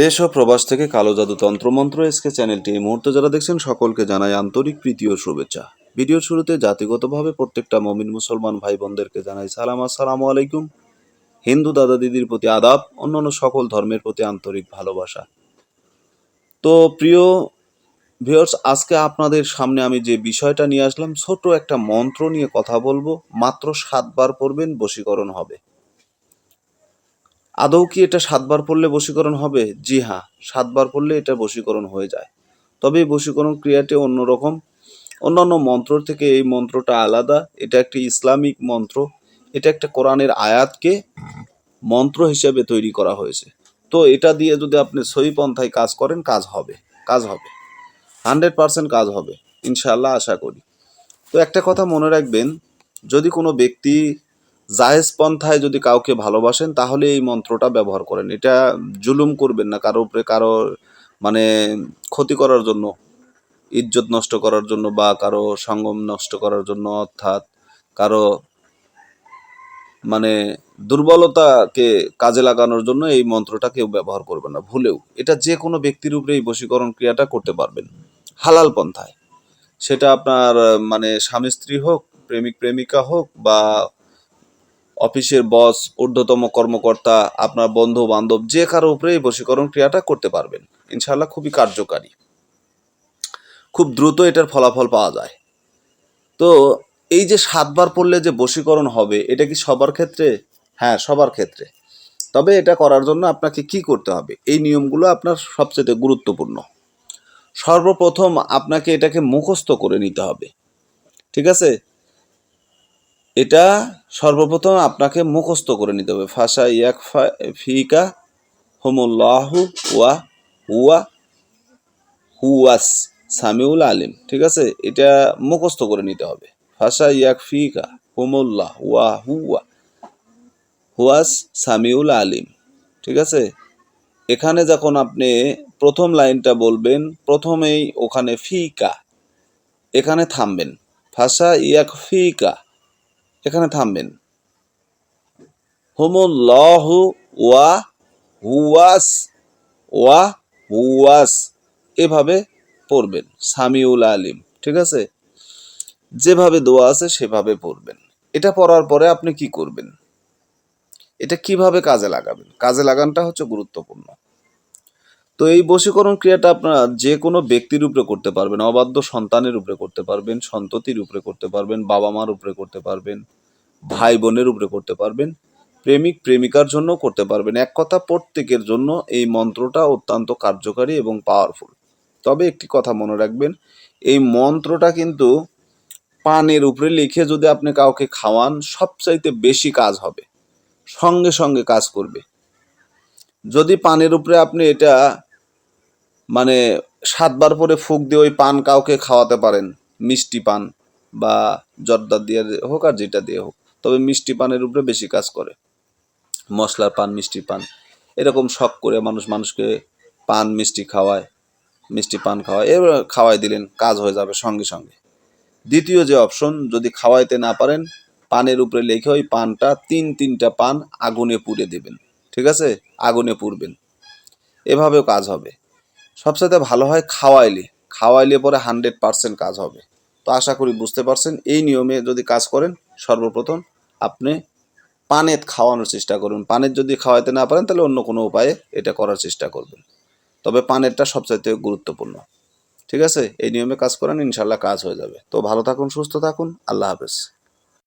দেশ ও প্রবাস থেকে কালো জাদু তন্ত্রমন্ত্র এসকে চ্যানেলটি এই মুহূর্তে যারা দেখছেন, সকলকে জানাই আন্তরিক প্রীতি ও শুভেচ্ছা। ভিডিওর শুরুতে জাতিগতভাবে প্রত্যেকটা মমিন মুসলমান ভাই বোনদেরকে জানাই সালাম। আসসালামু আলাইকুম। হিন্দু দাদা দিদির প্রতি আদাব, অন্যান্য সকল ধর্মের প্রতি আন্তরিক ভালোবাসা। তো প্রিয় ভিউয়ার্স, আজকে আপনাদের সামনে আমি যে বিষয়টা নিয়ে আসলাম ছোট একটা মন্ত্র নিয়ে কথা বলব। মাত্র সাতবার পড়বেন, বশীকরণ হবে। আদৌ কি এটা সাতবার পড়লে বশীকরণ হবে? জি হ্যাঁ সাতবার পড়লে এটা বশীকরণ হয়ে যায়। তবে এই বশীকরণ ক্রিয়াটি অন্যরকম। অন্যান্য মন্ত্র থেকে এই মন্ত্রটা আলাদা। এটা একটি ইসলামিক মন্ত্র। এটা একটা কোরআনের আয়াতকে মন্ত্র হিসেবে তৈরি করা হয়েছে। তো এটা দিয়ে যদি আপনি সহি পন্থায় কাজ করেন, কাজ হবে কাজ হবে। হান্ড্রেড পার্সেন্ট কাজ হবে ইনশাল্লাহ আশা করি। তো একটা কথা মনে রাখবেন, যদি কোনো ব্যক্তি জায়েজ পন্থায় যদি কাউকে ভালোবাসেন, তাহলে এই মন্ত্রটা ব্যবহার করেন। এটা জুলুম করবেন না কারও উপরে, কারও মানে ক্ষতি করার জন্য, ইজ্জত নষ্ট করার জন্য বা কারও সঙ্গম নষ্ট করার জন্য, অর্থাৎ কারও মানে দুর্বলতাকে কাজে লাগানোর জন্য এই মন্ত্রটা কেউ ব্যবহার করবে না, ভুলেও। এটা যে কোনো ব্যক্তির উপরে এই বশীকরণ ক্রিয়াটা করতে পারবেন, হালাল পন্থায়। সেটা আপনার মানে স্বামী স্ত্রী হোক, প্রেমিক প্রেমিকা হোক বা অফিসের বস, ঊর্ধ্বতম কর্মকর্তা, আপনার বন্ধু বান্ধব যে কারও উপরে এই বশীকরণ ক্রিয়াটা করতে পারবেন। ইনশাল্লাহ খুবই কার্যকারী। খুব দ্রুত এটার ফলাফল পাওয়া যায়। তো এই যে সাতবার পড়লে যে বশীকরণ হবে, এটা কি সবার ক্ষেত্রে? হ্যাঁ সবার ক্ষেত্রে। তবে এটা করার জন্য আপনাকে কি করতে হবে? এই নিয়মগুলো আপনার সবচেয়ে গুরুত্বপূর্ণ। সর্বপ্রথম আপনাকে এটাকে মুখস্থ করে নিতে হবে। ঠিক আছে? এটা সর্বপ্রথম আপনাকে মুখস্থ করে নিতে হবে। ফাঁসা ইয়াক ফিকা হোমুল্লাহু ওয়া হুয়া হুয়াস সামিউল আলিম। ঠিক আছে? এটা মুখস্থ করে নিতে হবে। ফাঁসা ইয়াক ফিকা হোমুল্লাহ ওয়া হুয়া হুয়াস সামিউল আলিম। ঠিক আছে? এখানে যখন আপনি প্রথম লাইনটা বলবেন, প্রথমেই ওখানে ফিকা, এখানে থামবেন। ফাঁসা ইয়াক ফিকা এখানে থামবেন। হুমুল্লাহু ওয়া হুয়াস ওয়া হুয়াস এভাবে পড়বেন, সামিউল আলিম, ঠিক আছে? যেভাবে দোয়া আছে সেভাবে পড়বেন। এটা পড়ার পরে আপনি কি করবেন? এটা কীভাবে কাজে লাগাবেন? কাজে লাগানটা হচ্ছে গুরুত্বপূর্ণ। তো এই বশীকরণ ক্রিয়াটা আপনারা যে কোনো ব্যক্তির উপরে করতে পারবেন, অবাধ্য সন্তানের উপরে করতে পারবেন, সন্ততির উপরে করতে পারবেন বাবা মার উপরে করতে পারবেন ভাই বোনের উপরে করতে পারবেন, প্রেমিক, প্রেমিকার জন্য করতে পারবেন। এক কথা, প্রত্যেকের জন্য এই মন্ত্রটা অত্যন্ত কার্যকারী এবং পাওয়ারফুল তবে একটি কথা মনে রাখবেন, এই মন্ত্রটা কিন্তু পানের উপরে লিখে যদি আপনি কাউকে খাওয়ান, সবচাইতে বেশি কাজ হবে, সঙ্গে সঙ্গে কাজ করবে। যদি পানের উপরে আপনি এটা মানে সাতবার পরে ফুক দিয়ে ওই পান কাউকে খাওয়াতে পারেন, মিষ্টি পান বা জর্দা দিয়ে হোক আর যেটা দিয়ে হোক। তবে মিষ্টি পানের উপরে বেশি কাজ করে। মশলার পান, মিষ্টি পান, এরকম শখ করে মানুষ মানুষকে পান, মিষ্টি খাওয়ায়, মিষ্টি পান খাওয়ায়, এবার খাওয়াই দিলেন, কাজ হয়ে যাবে সঙ্গে সঙ্গে। দ্বিতীয় যে অপশন, যদি খাওয়াইতে না পারেন, পানের উপরে লিখে ওই পানটা তিন তিনটা পান আগুনে পুড়ে দেবেন, ঠিক আছে? আগুনে পুড়বেন। এভাবেও কাজ হবে। সবসাথে ভালো হয় খাওয়াইলে। খাওয়াইলে পরে হান্ড্রেড পার্সেন্ট কাজ হবে। তো আশা করি বুঝতে পারছেন, এই নিয়মে যদি কাজ করেন, সর্বপ্রথম আপনি পানের খাওয়ানোর চেষ্টা করুন। পানের যদি খাওয়াইতে না পারেন, তাহলে অন্য কোনো উপায়ে এটা করার চেষ্টা করবেন। তবে পানেরটা সবচাইতে গুরুত্বপূর্ণ। ঠিক আছে? এই নিয়মে কাজ করেন ইনশাল্লাহ কাজ হয়ে যাবে। তো ভালো থাকুন, সুস্থ থাকুন, আল্লাহ হাফেজ।